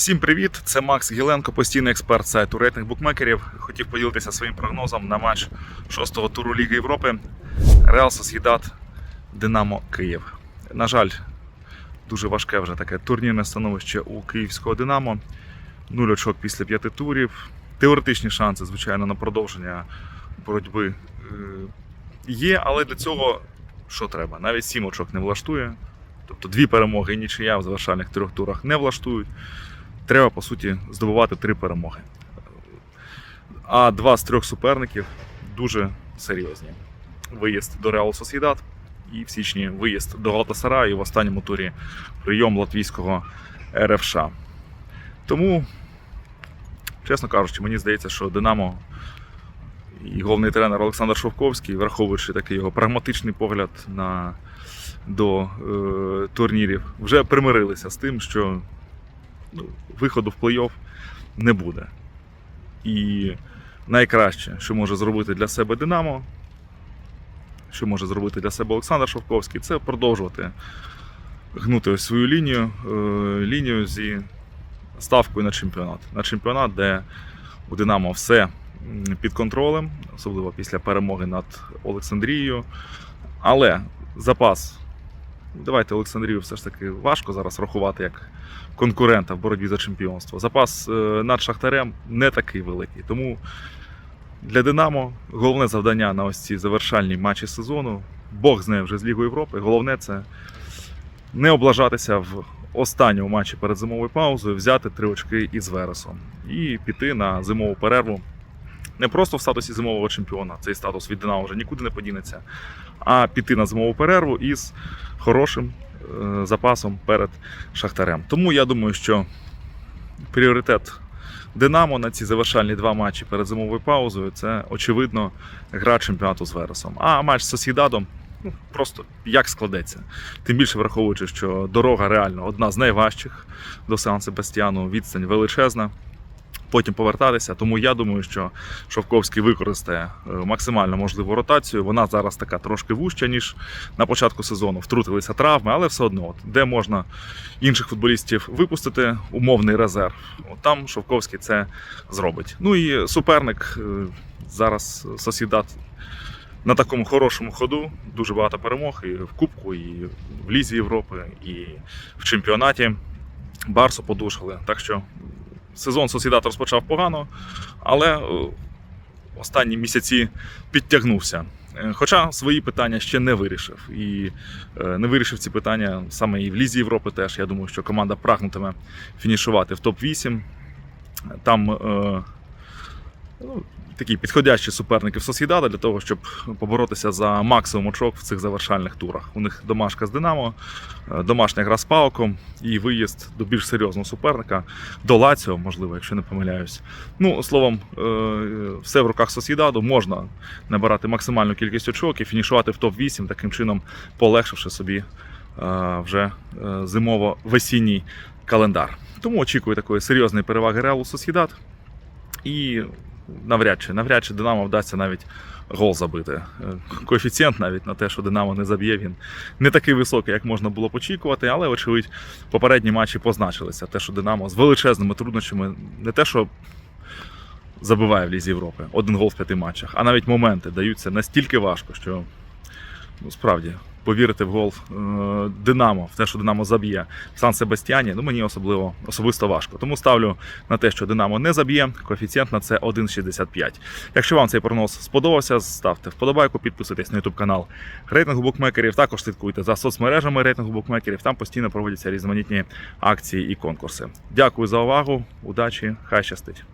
Всім привіт! Це Макс Гіленко, постійний експерт сайту рейтинг букмекерів. Хотів поділитися своїм прогнозом на матч шостого туру Ліги Європи Реал Сосідат Динамо Київ. На жаль, дуже важке вже таке турнірне становище у київського Динамо. Нуль очок після п'яти турів. Теоретичні шанси, звичайно, на продовження боротьби е, є, але для цього що треба? Навіть сім очок не влаштує. Тобто дві перемоги і нічия в завершальних трьох турах не влаштують. Треба, по суті, здобувати три перемоги. А два з трьох суперників дуже серйозні. Виїзд до Реал Сосідат і в січні виїзд до Галатасараю і в останньому турі прийом латвійського РФШ. Тому, чесно кажучи, мені здається, що Динамо і головний тренер Олександр Шовковський, враховуючи такий його прагматичний погляд на, до е, турнірів, вже примирилися з тим, що виходу в плей-офф не буде. І найкраще, що може зробити для себе Динамо, що може зробити для себе Олександр Шовковський, це продовжувати гнути ось свою лінію, е, лінію зі ставкою на чемпіонат. На чемпіонат, де у Динамо все під контролем, особливо після перемоги над Олександрією. Але запас. Давайте Олександрію все ж таки важко зараз рахувати як конкурента в боротьбі за чемпіонство. Запас е, над Шахтарем не такий великий. Тому для Динамо головне завдання на ось ці завершальні матчі сезону. Бог з нею вже з Лігою Європи. Головне це не облажатися в останньому матчі перед зимовою паузою, взяти три очки із Вересом і піти на зимову перерву. Не просто в статусі зимового чемпіона, цей статус від Динамо вже нікуди не подінеться, а піти на зимову перерву із хорошим е, запасом перед Шахтарем. Тому я думаю, що пріоритет Динамо на ці завершальні два матчі перед зимовою паузою це очевидно гра чемпіонату з Вересом. А матч з Сосідадом ну, просто як складеться. Тим більше враховуючи, що дорога реально одна з найважчих до Сан Себастьяну, відстань величезна. Потім повертатися, тому я думаю, що Шовковський використає е, максимально можливу ротацію. Вона зараз така трошки вужча, ніж на початку сезону. Втрутилися травми, але все одно, от, де можна інших футболістів випустити, умовний резерв. От там Шовковський це зробить. Ну і суперник е, зараз Сосідат на такому хорошому ходу. Дуже багато перемог і в Кубку, і в Лізі Європи, і в чемпіонаті. Барсу подушили. Так що сезон Сосідат розпочав погано, але е, останні місяці підтягнувся. Е, Хоча свої питання ще не вирішив. І е, не вирішив ці питання саме і в Лізі Європи теж. Я думаю, що команда прагнутиме фінішувати в топ-8. Там ну, такі підходящі суперники в Сосідада для того, щоб поборотися за максимум очок в цих завершальних турах. У них домашка з Динамо, е, домашня гра з Пауком і виїзд до більш серйозного суперника, до Лаціо, можливо, якщо не помиляюсь. Ну, словом, е, все в руках Сосідаду. Можна набирати максимальну кількість очок і фінішувати в топ-8, таким чином полегшивши собі е, вже зимово-весінній календар. Тому очікую такої серйозної переваги Реалу Сосідат. І навряд чи, навряд чи Динамо вдасться навіть гол забити. Е, Коефіцієнт навіть на те, що Динамо не заб'є, він не такий високий, як можна було б очікувати, але, очевидь, попередні матчі позначилися. Те, що Динамо з величезними труднощами не те, що забиває в Лізі Європи один гол в п'яти матчах, а навіть моменти даються настільки важко, що ну, справді. Повірити в гол е, Динамо, в те, що Динамо заб'є в Сан Себастьяні, ну мені особливо особисто важко. Тому ставлю на те, що Динамо не заб'є. Коефіцієнт на це 1,65. Якщо вам цей прогноз сподобався, ставте вподобайку, підписуйтесь на YouTube канал рейтингу букмекерів. Також слідкуйте за соцмережами рейтингу букмекерів. Там постійно проводяться різноманітні акції і конкурси. Дякую за увагу, удачі, хай щастить.